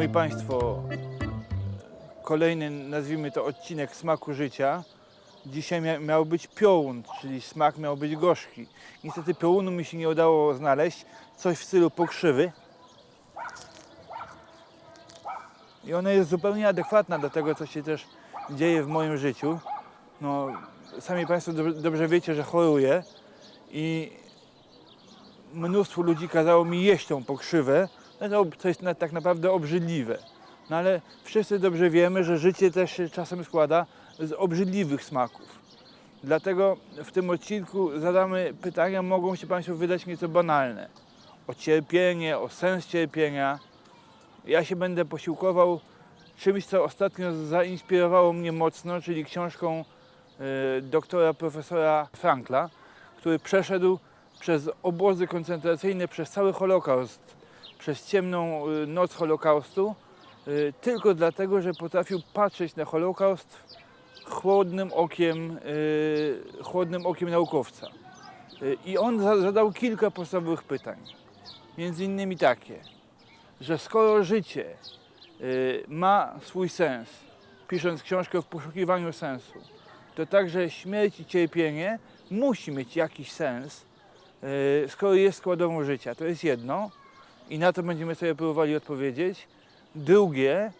Moi Państwo, kolejny, nazwijmy to odcinek smaku życia. Dzisiaj mia miał być piołun, czyli smak miał być gorzki. Niestety piołunu mi się nie udało znaleźć. Coś w stylu pokrzywy. I ona jest zupełnie adekwatna do tego, co się też dzieje w moim życiu. No, sami Państwo dob- dobrze wiecie, że choruję i mnóstwo ludzi kazało mi jeść tą pokrzywę. No to, jest na, tak naprawdę obrzydliwe. No ale wszyscy dobrze wiemy, że życie też się czasem składa z obrzydliwych smaków. Dlatego w tym odcinku zadamy pytania, mogą się Państwu wydać nieco banalne. O cierpienie, o sens cierpienia. Ja się będę posiłkował czymś, co ostatnio zainspirowało mnie mocno, czyli książką y, doktora profesora Frankla, który przeszedł przez obozy koncentracyjne, przez cały Holokaust, przez ciemną y, noc Holokaustu, y, tylko dlatego, że potrafił patrzeć na Holokaust chłodnym okiem, y, chłodnym okiem naukowca. I on za- zadał kilka podstawowych pytań. Między innymi takie, że skoro życie ma swój sens, pisząc książkę w poszukiwaniu sensu, to także śmierć i cierpienie musi mieć jakiś sens, skoro jest składową życia. To jest jedno i na to będziemy sobie próbowali odpowiedzieć. Drugie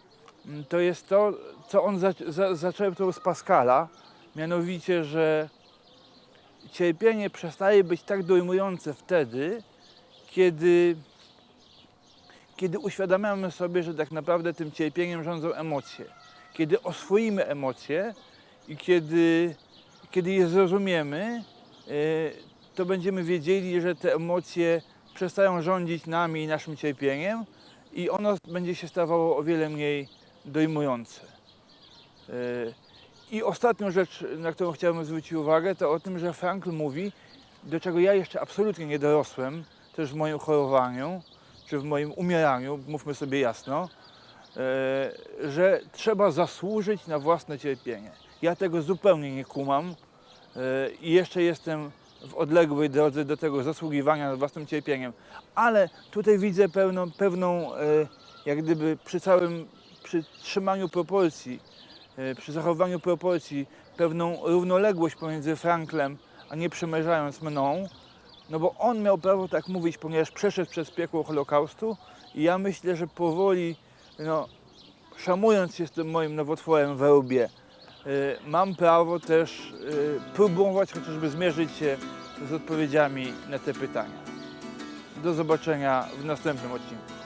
mm, to jest to, co on za, za, zaczerpnął z Pascala, mianowicie, że cierpienie przestaje być tak dojmujące wtedy, kiedy, kiedy uświadamiamy sobie, że tak naprawdę tym cierpieniem rządzą emocje. Kiedy oswoimy emocje i kiedy, kiedy je zrozumiemy, e, to będziemy wiedzieli, że te emocje przestają rządzić nami i naszym cierpieniem i ono będzie się stawało o wiele mniej dojmujące. E, I ostatnią rzecz, na którą chciałbym zwrócić uwagę, to o tym, że Frankl mówi, do czego ja jeszcze absolutnie nie dorosłem, też w moim chorowaniu, czy w moim umieraniu, mówmy sobie jasno, e, że trzeba zasłużyć na własne cierpienie. Ja tego zupełnie nie kumam e, i jeszcze jestem w odległej drodze do tego zasługiwania własnym cierpieniem. Ale tutaj widzę pewną, pewną jak gdyby przy całym przy trzymaniu proporcji, e, przy zachowaniu proporcji, pewną równoległość pomiędzy Franklem, a nie przemierzając mną, no bo on miał prawo tak mówić, ponieważ przeszedł przez piekło Holokaustu i ja myślę, że powoli, no, szamując się z tym moim nowotworem we łbie, mam prawo też y, próbować chociażby zmierzyć się z odpowiedziami na te pytania. Do zobaczenia w następnym odcinku.